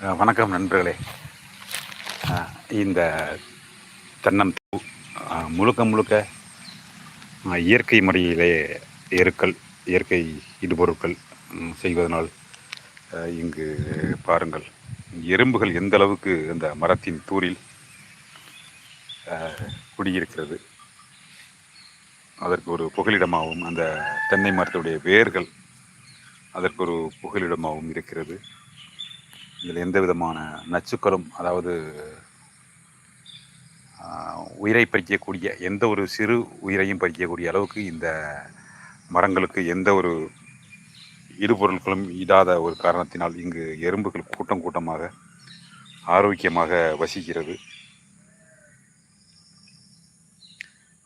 வணக்கம் நண்பர்களே. இந்த தென்னம் முழுக்க முழுக்க இயற்கை முறையிலே எருக்கள் இயற்கை இடுபொருட்கள் செய்வதனால் இங்கு பாருங்கள் எறும்புகள் எந்த அளவுக்கு அந்த மரத்தின் தூரில் குடியிருக்கிறது. அதற்கு ஒரு புகலிடமாகவும் அந்த தென்னை மரத்துடைய வேர்கள் அதற்கு ஒரு புகலிடமாகவும் இருக்கிறது. இதில் எந்த விதமான நச்சுக்களும் அதாவது உயிரை பறிக்கக்கூடிய எந்த ஒரு சிறு உயிரையும் பறிக்கக்கூடிய அளவுக்கு இந்த மரங்களுக்கு எந்த ஒரு இடுபொருட்களும் இடாத ஒரு காரணத்தினால் இங்கு எறும்புகள் கூட்டம் கூட்டமாக ஆரோக்கியமாக வசிக்கிறது.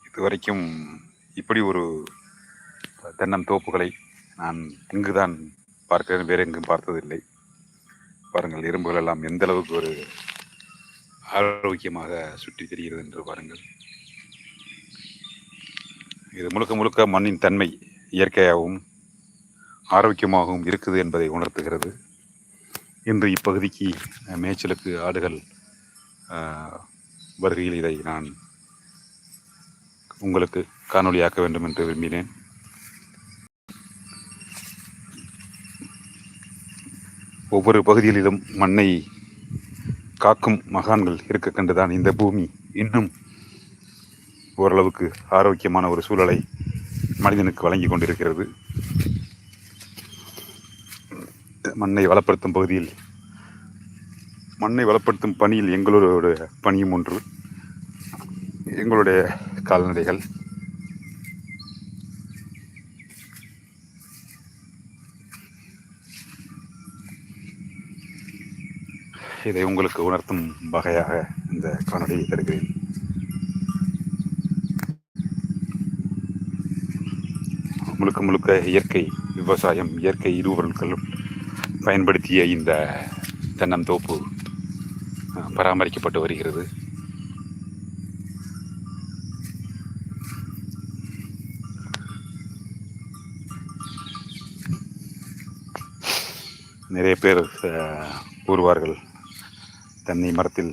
இதுவரைக்கும் இப்படி ஒரு தென்னம் தோப்புகளை நான் இங்குதான் பார்க்கிறேன் வேறு எங்கும் பார்த்ததில்லை. பாருங்கள் எறும்புகள் எல்லாம் எந்த அளவுக்கு ஒரு ஆரோக்கியமாக சுற்றி திரிகிறது என்று பாருங்கள். இது முழுக்க முழுக்க மண்ணின் தன்மை இயற்கையாகவும் ஆரோக்கியமாகவும் இருக்குது என்பதை உணர்த்துகிறது. இன்று இப்பகுதிக்கு மேய்ச்சலுக்கு ஆடுகள் வருகையில் இதை நான் உங்களுக்கு காணொளியாக்க வேண்டும் என்று விரும்பினேன். ஒவ்வொரு பகுதிகளிலும் மண்ணை காக்கும் மகான்கள் இருக்க கண்டுதான் இந்த பூமி. இன்னும் ஓரளவுக்கு ஆரோக்கியமான ஒரு சூழலை மனிதனுக்கு வழங்கி கொண்டிருக்கிறது. மண்ணை வளப்படுத்தும் பகுதியில் மண்ணை வளப்படுத்தும் பணியில் எங்களோட பணியும் ஒன்று. எங்களுடைய கால்நடைகள் இதை உங்களுக்கு உணர்த்தும் வகையாக இந்த காணொலியை தருகிறேன். முழுக்க முழுக்க இயற்கை விவசாயம் இயற்கை இருபொருட்களும் பயன்படுத்திய இந்த தென்னந்தோப்பு தோப்பு பராமரிக்கப்பட்டு வருகிறது. நிறைய பேர் கூறுவார்கள் தென்னை மரத்தில்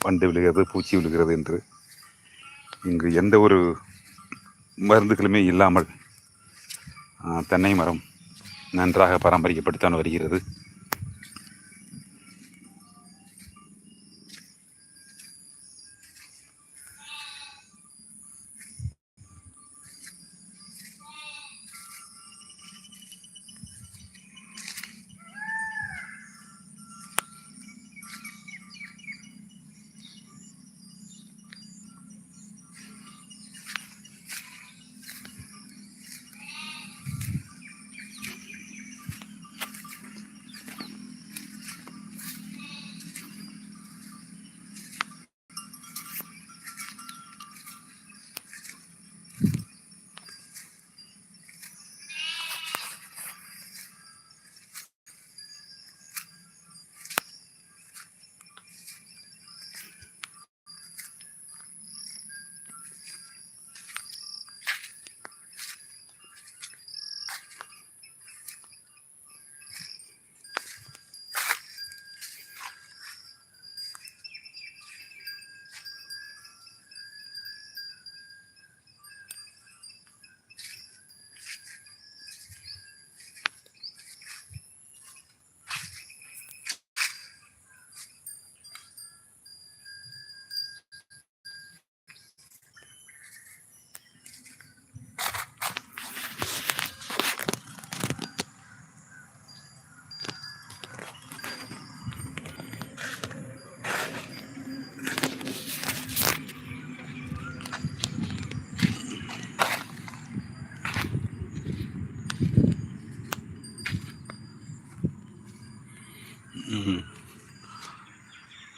வண்டு விழுகிறது பூச்சி விழுகிறது என்று. இங்கு எந்த ஒரு மருந்துகளுமே இல்லாமல் தென்னை மரம் நன்றாக பராமரிக்கப்பட்டுத்தான் வருகிறது.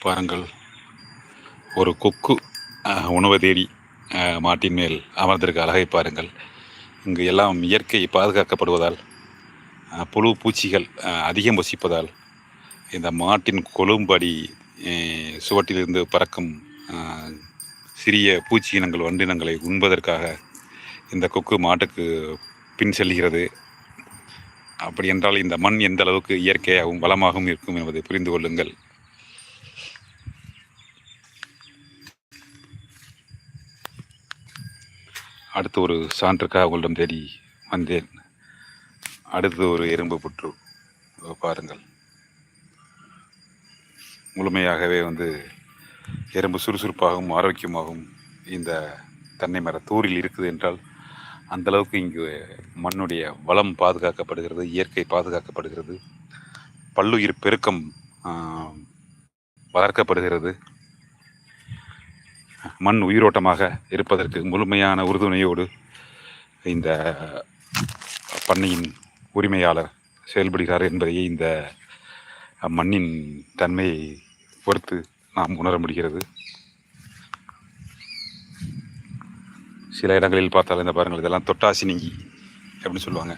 பாருங்கள். ஒரு கொக்கு உணவு தேடி மாட்டின் மேல் அமர்ந்திருக்க அழகை பாருங்கள். இங்கு எல்லாம் இயற்கை பாதுகாக்கப்படுவதால் புழு பூச்சிகள் அதிகம் வசிப்பதால் இந்த மாட்டின் கொழும்படி சுவட்டிலிருந்து பறக்கும் சிறிய பூச்சி இனங்கள் வண்டினங்களை உண்பதற்காக இந்த கொக்கு மாட்டுக்கு பின் செல்கிறது. அப்படி என்றால் இந்த மண் எந்த அளவுக்கு இயற்கையாகவும் வளமாகவும் இருக்கும் என்பதை புரிந்து கொள்ளுங்கள். அடுத்து ஒரு சான்றுக்காக உங்களிடம் தேடி வந்தேன். அடுத்து ஒரு எறும்பு புற்று. பாருங்கள். முழுமையாகவே வந்து எறும்பு சுறுசுறுப்பாகவும் ஆரோக்கியமாகவும் இந்த தென்னை மர தூரில் இருக்குது என்றால் அந்த அளவுக்கு இங்கு மண்ணுடைய வளம் பாதுகாக்கப்படுகிறது இயற்கை பாதுகாக்கப்படுகிறது. பல்லுயிர் பெருக்கம் வளர்க்கப்படுகிறது. மண் உயிரோட்டமாக இருப்பதற்கு முழுமையான உறுதுணையோடு இந்த பண்ணையின் உரிமையாளர் செயல்படுகிறார் என்பதையே இந்த மண்ணின் தன்மையை பொறுத்து நாம் உணர முடிகிறது. சில இடங்களில் பார்த்தால் இந்த பாருங்கள் இதெல்லாம் தொட்டாசினிங்கி அப்படின்னு சொல்லுவாங்க.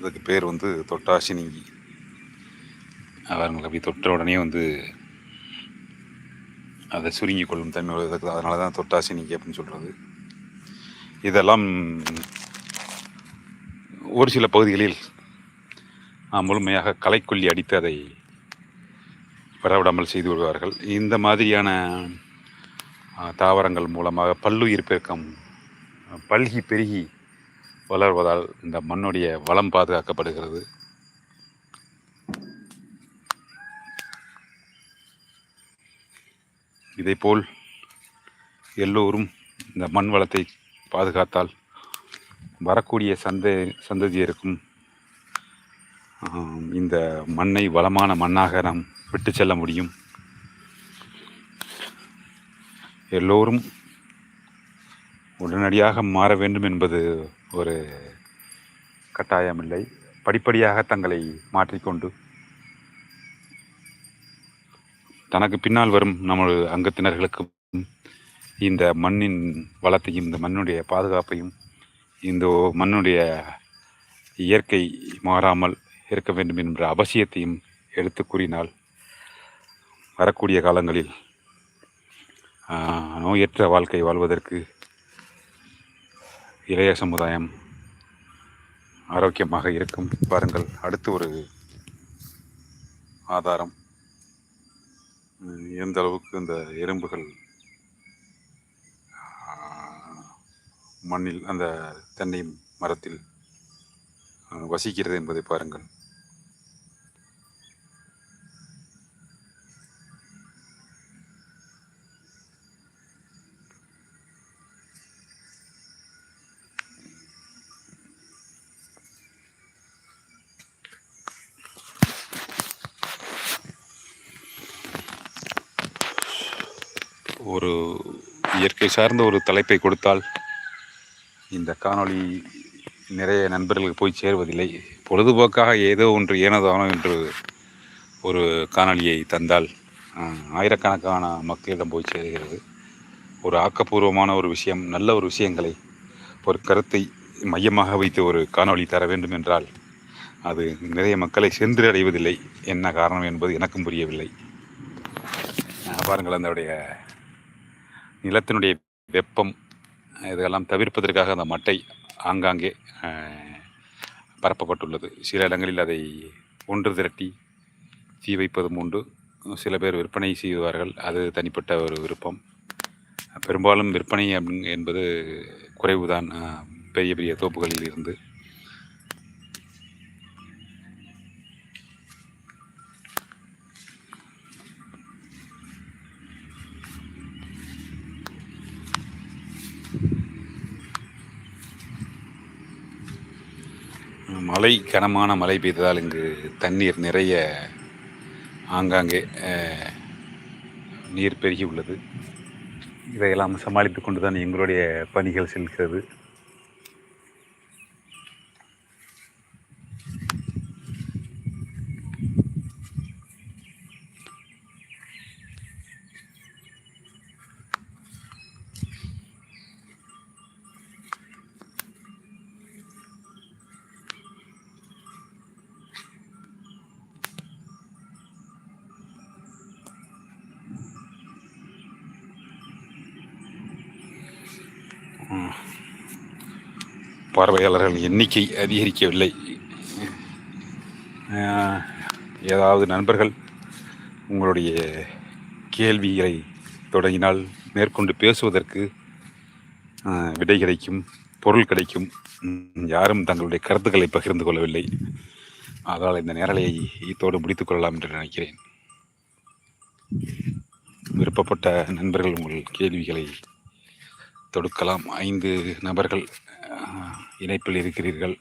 இதுக்கு பேர் வந்து தொட்டாசினிங்கி. பாருங்கள் அப்படி தொட்ட உடனே வந்து அதை சுருங்கி கொள்ளும் தன்மை உள்ளது. அதனால தான் தொட்டாசினிக்கு அப்படின்னு சொல்கிறது இதெல்லாம் ஒரு சில பகுதிகளில் முழுமையாக கலைக்கொல்லி அடித்து அதை வரவிடாமல் செய்து வருவார்கள் இந்த மாதிரியான தாவரங்கள் மூலமாக பல்லுயிர் பெருக்கம் பல்கி பெருகி வளர்வதால் இந்த மண்ணுடைய வளம் பாதுகாக்கப்படுகிறது. இதைப்போல் எல்லோரும் இந்த மண் வளத்தை பாதுகாத்தால் வரக்கூடிய சந்த சந்ததியருக்கும் இந்த மண்ணை வளமான மண்ணாக நாம் விட்டு செல்ல முடியும். எல்லோரும் உடனடியாக மாற வேண்டும் என்பது ஒரு கட்டாயமில்லை. படிப்படியாக தங்களை மாற்றிக்கொண்டு தனக்கு பின்னால் வரும் நமது அங்கத்தினர்களுக்கும் இந்த மண்ணின் வளத்தையும் இந்த மண்ணுடைய பாதுகாப்பையும் இந்த மண்ணுடைய இயற்கை மாறாமல் இருக்க வேண்டும் என்ற அவசியத்தையும் எடுத்து கூறினால் வரக்கூடிய காலங்களில் நோயற்ற வாழ்க்கை வாழ்வதற்கு இளைய சமுதாயம் ஆரோக்கியமாக இருக்கும். பாருங்கள் அடுத்து ஒரு ஆதாரம். எந்த அளவுக்கு இந்த எறும்புகள் மண்ணில் அந்த தென்னை மரத்தில் வசிக்கிறது என்பதை பாருங்கள். ஒரு இயற்கை சார்ந்த ஒரு தலைப்பை கொடுத்தால் இந்த காணொளி நிறைய நண்பர்களுக்கு போய் சேருவதில்லை. பொழுதுபோக்காக ஏதோ ஒன்று ஏனதானோ என்று ஒரு காணொளியை தந்தால் ஆயிரக்கணக்கான மக்களிடம் போய் சேருகிறது. ஒரு ஆக்கப்பூர்வமான ஒரு விஷயம் நல்ல ஒரு விஷயங்களை ஒரு கருத்தை மையமாக வைத்து ஒரு காணொளி தர வேண்டும் என்றால் அது நிறைய மக்களை சென்று அடைவதில்லை என்ன காரணம் என்பது எனக்கும் புரியவில்லை. பாருங்கள் அதனுடைய நிலத்தினுடைய வெப்பம் இதெல்லாம் தவிர்ப்பதற்காக அந்த மட்டை ஆங்காங்கே பரப்பப்பட்டுள்ளது. சில இடங்களில் அதை ஒன்று திரட்டி தீ வைப்பதும் உண்டு. சில பேர் விற்பனை செய்வார்கள். அது தனிப்பட்ட ஒரு விருப்பம். பெரும்பாலும் விற்பனை என்பது குறைவுதான். பெரிய பெரிய தோப்புகளில் இருந்து. மழை கனமான மழை பெய்ததால் இங்கு தண்ணீர் நிறைய ஆங்காங்கே நீர் பெருகி உள்ளது. இதையெல்லாம் சமாளித்து கொண்டு தான் எங்களுடைய பணிகள் செல்கிறது. பார்வையாளர்கள் எண்ணிக்கை அதிகரிக்கவில்லை. ஏதாவது நண்பர்கள் உங்களுடைய கேள்விகளை தொடங்கினால் மேற்கொண்டு பேசுவதற்கு விடை கிடைக்கும் பொருள் கிடைக்கும். யாரும் தங்களுடைய கருத்துக்களை பகிர்ந்து கொள்ளவில்லை. அதனால் இந்த நேரலையை இத்தோடு முடித்துக் கொள்ளலாம் என்று நினைக்கிறேன். விருப்பப்பட்ட நண்பர்கள் உங்கள் கேள்விகளை தொடுக்கலாம். ஐந்து நபர்கள் இணைப்பில் இருக்கிறீர்கள்.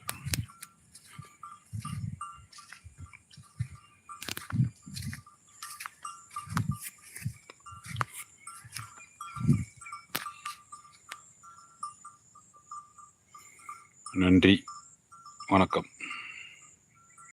நன்றி. வணக்கம்.